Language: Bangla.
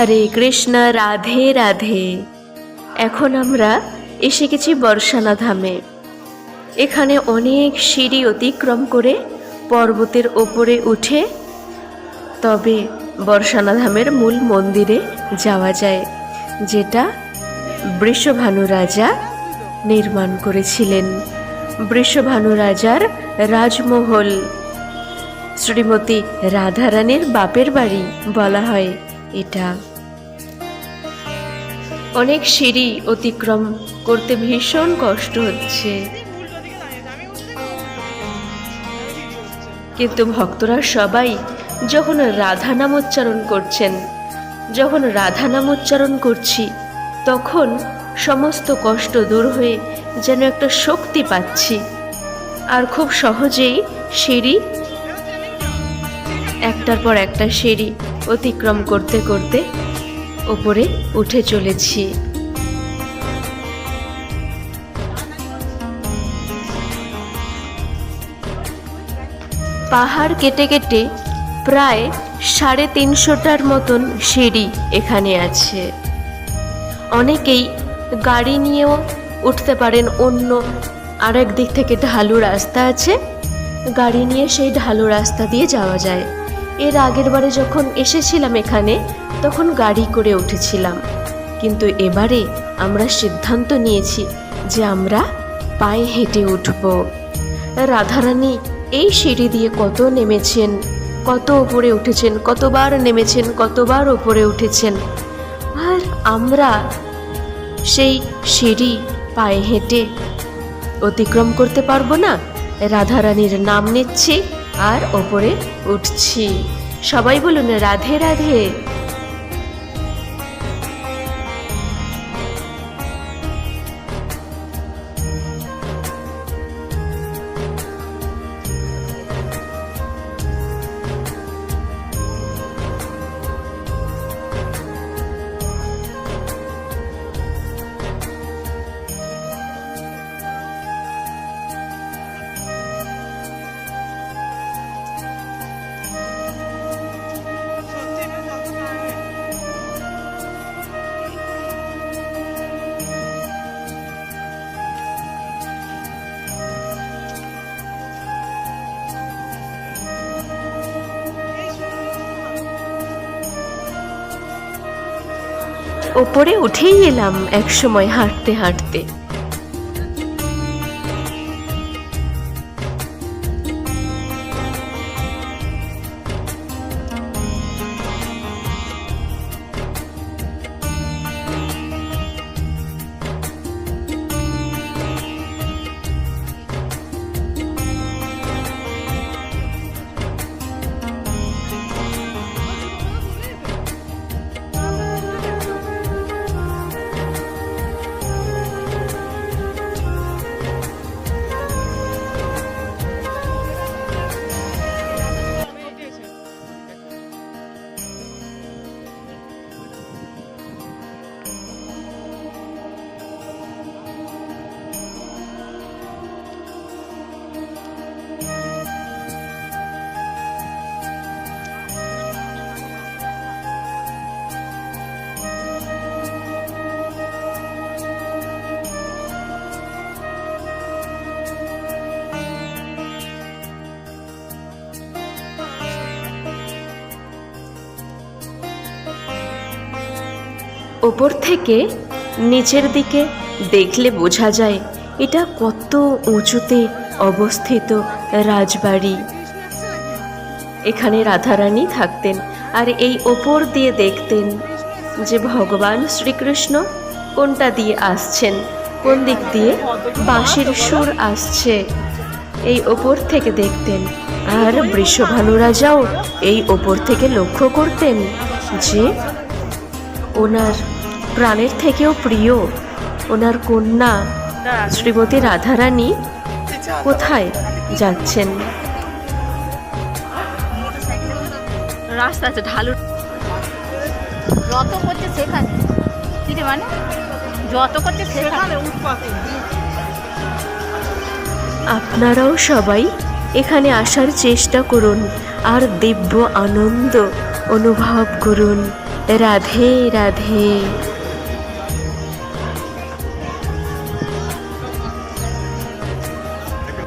হরে কৃষ্ণ, রাধে রাধে। এখন আমরা এসে গেছি বর্ষানা ধামে। এখানে অনেক সিঁড়ি অতিক্রম করে পর্বতের ওপরে উঠে তবে বর্ষানা ধামের মূল মন্দিরে যাওয়া যায়, যেটা বৃষভানু রাজা নির্মাণ করেছিলেন। বৃষভানু রাজার রাজমহল, শ্রীমতী রাধারানীর বাপের বাড়ি বলা হয় এটা। অনেক সিঁড়ি অতিক্রম করতে ভীষণ কষ্ট হচ্ছে। কিন্তু ভক্তরা সবাই যখন রাধা নাম উচ্চারণ করছেন, যখন রাধা নাম উচ্চারণ করছি, তখন সমস্ত কষ্ট দূর হয়ে যেন একটা শক্তি পাচ্ছি। আর খুব সহজেই সিঁড়ি, একটার পর একটা সিঁড়ি অতিক্রম করতে করতে ওপরে উঠে চলেছি। পাহাড় কেটে কেটে প্রায় সাড়ে তিনশোটার মতন সিঁড়ি এখানে আছে। অনেকেই গাড়ি নিয়েও উঠতে পারেন, অন্য আরেক দিক থেকে ঢালু রাস্তা আছে। গাড়ি নিয়ে সেই ঢালু রাস্তা দিয়ে যাওয়া যায়। এর আগের বারে যখন এসেছিলাম এখানে, তখন গাড়ি করে উঠেছিলাম। কিন্তু এবারে আমরা সিদ্ধান্ত নিয়েছি যে আমরা পায়ে হেঁটে উঠব। রাধারানী এই সিঁড়ি দিয়ে কত নেমেছেন, কত ওপরে উঠেছেন, কতবার নেমেছেন, কতবার ওপরে উঠেছেন। আর আমরা সেই সিঁড়ি পায়ে হেঁটে অতিক্রম করতে পারব না? রাধারানীর নাম নিচ্ছি আর ওপরে উঠছি। সবাই বলুন রাধে রাধে। ওপরে উঠেই এলাম একসময় হাঁটতে হাঁটতে। ওপর থেকে নিচের দিকে দেখলে বোঝা যায় এটা কত উঁচুতে অবস্থিত রাজবাড়ি। এখানে রাধারানী থাকতেন আর এই ওপর দিয়ে দেখতেন যে ভগবান শ্রীকৃষ্ণ কোনটা দিয়ে আসছেন, কোন দিক দিয়ে বাঁশির সুর আসছে, এই ওপর থেকে দেখতেন। আর বৃষভানু রাজাও এই ওপর থেকে লক্ষ্য করতেন যে ওনার প্রাণের থেকেও প্রিয়। ওনার কন্যা শ্রীমতী রাধারানী কোথায় যাচ্ছেন? রাস্তা আছে ঢালু। যত করছে সেখানে। মানে? যত করছে সেখানে। আপনারাও সবাই এখানে আসার চেষ্টা করুন আর দিব্য আনন্দ অনুভব করুন। রাধে রাধে